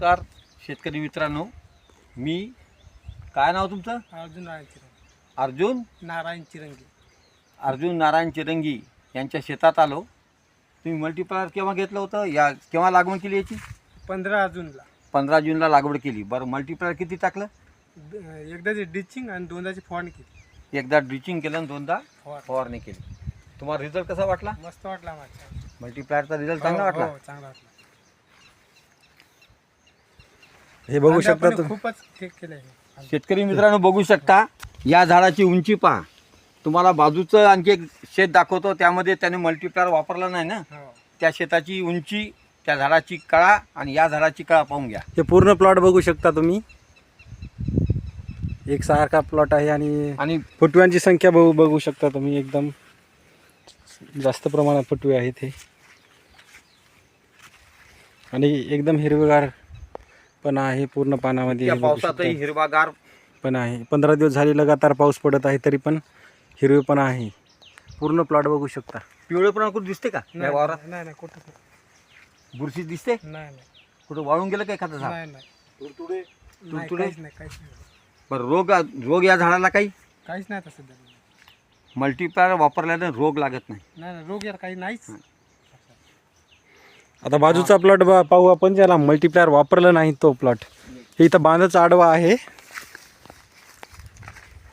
नमस्कार शेतकरी मित्रांनो. मी काय नाव तुमचं? अर्जुन नारायण चिरंगी. अर्जुन? नारायण चिरंगी. अर्जुन नारायण चिरंगी यांच्या शेतात आलो. तुम्ही मल्टीप्लायर केव्हा घेतलं होतं? या केव्हा लागवड केली याची? पंधरा जूनला. पंधरा जूनला लागवड केली. बरं मल्टीप्लायर किती टाकलं? द- एकदाची डिचिंग आणि दोनदाची फवारणी केली. एकदा ड्रिचिंग केलं आणि दोनदा फवारणी फवारणी केली. तुम्हाला रिझल्ट कसा वाटला? मस्त वाटला माझ्या. मल्टीप्लायरचा रिझल्ट चांगला वाटला? चांगला वाटला. हे बघू शकता तुम्ही. खूपच ठीक केलं आहे. शेतकरी मित्रांनो बघू शकता या झाडाची उंची पहा. तुम्हाला बाजूचं आणखी एक शेत दाखवतो त्यामध्ये त्याने मल्टीप्लायर वापरला नाही ना? हो. त्या शेताची उंची त्या झाडाची कळा आणि या झाडाची कळा पाहून घ्या. हे पूर्ण प्लॉट बघू शकता तुम्ही. एक सारखा प्लॉट आहे आणि आणि फुटव्यांची संख्या बघू बघू शकता तुम्ही एकदम. जास्त प्रमाणात फुटवे आहेत हे. आणि एकदम हिरवेगार पण आहे पूर्ण पानामध्ये या हे पावसातही. हिरवागार पण आहे. पंधरा दिवस झाले लगातार पाऊस पडत आहे तरी पण हिरवे पण आहे. पूर्ण प्लॉट बघू शकता. पिवळेपणा कुठं दिसते का? या नाही वावरात? नाही नाही कुठं कुठं. बुरशी दिसते? नाही नाही. कुठं वाळून गेलं काय एखादं झाड? नाही नाही. तुडतुडे? नाही तुडतुडे? काहीच नाही काहीच नाही. बरं रोग रोग या झाडाला काही? काहीच नाही तसं मल्टीप्लायर वापरल्याने रोग लागत नाही. नाही नाही रोग यार काही नाहीच. आता बाजूचा प्लॉट पाहू आपण ज्याला मल्टीप्लायर वापरला नाही तो प्लॉट हे इथं बांधाचा आडवा आहे.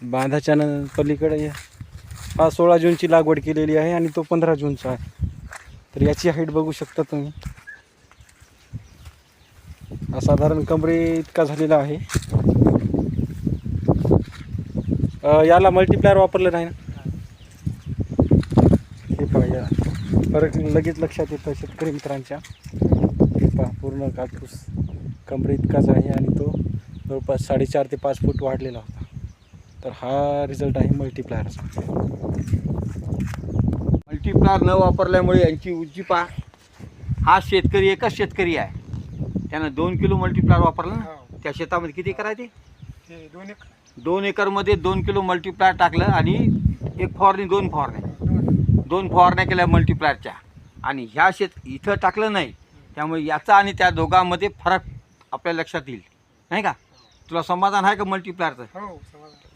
बांधाच्या न- पलीकडे हा सोळा जूनची लागवड केलेली आहे आणि तो पंधरा जूनचा आहे. तर याची हाईट बघू शकता तुम्ही. साधारण कमरे इतका झालेला आहे. याला मल्टीप्लायर वापरलं नाही ना हे पहा या फरक लगेच लक्षात येतं शेतकरी मित्रांच्या. पहा पूर्ण कापूस कमरे इतकाच आहे आणि तो जवळपास साडेचार ते पाच फूट वाढलेला होता. तर हा रिझल्ट आहे मल्टीप्लायरचा मल्टीप्लायर न वापरल्यामुळे यांची उंची पहा. हा शेतकरी एकच शेतकरी आहे. त्यानं दोन किलो मल्टीप्लायर वापरलं ना? हो. त्या शेतामध्ये किती करायचे दोन एक दोन एकरमध्ये दोन किलो मल्टीप्लायर टाकलं आणि एक फवारणी दोन दोन. दोन फवारण्या केल्या मल्टीप्लायरच्या आणि ह्या शेत इथं टाकलं नाही त्यामुळे याचा आणि त्या दोघांमध्ये फरक आपल्या लक्षात येईल. नाही का? तुला समाधान आहे का मल्टीप्लायरचं हो समाधान.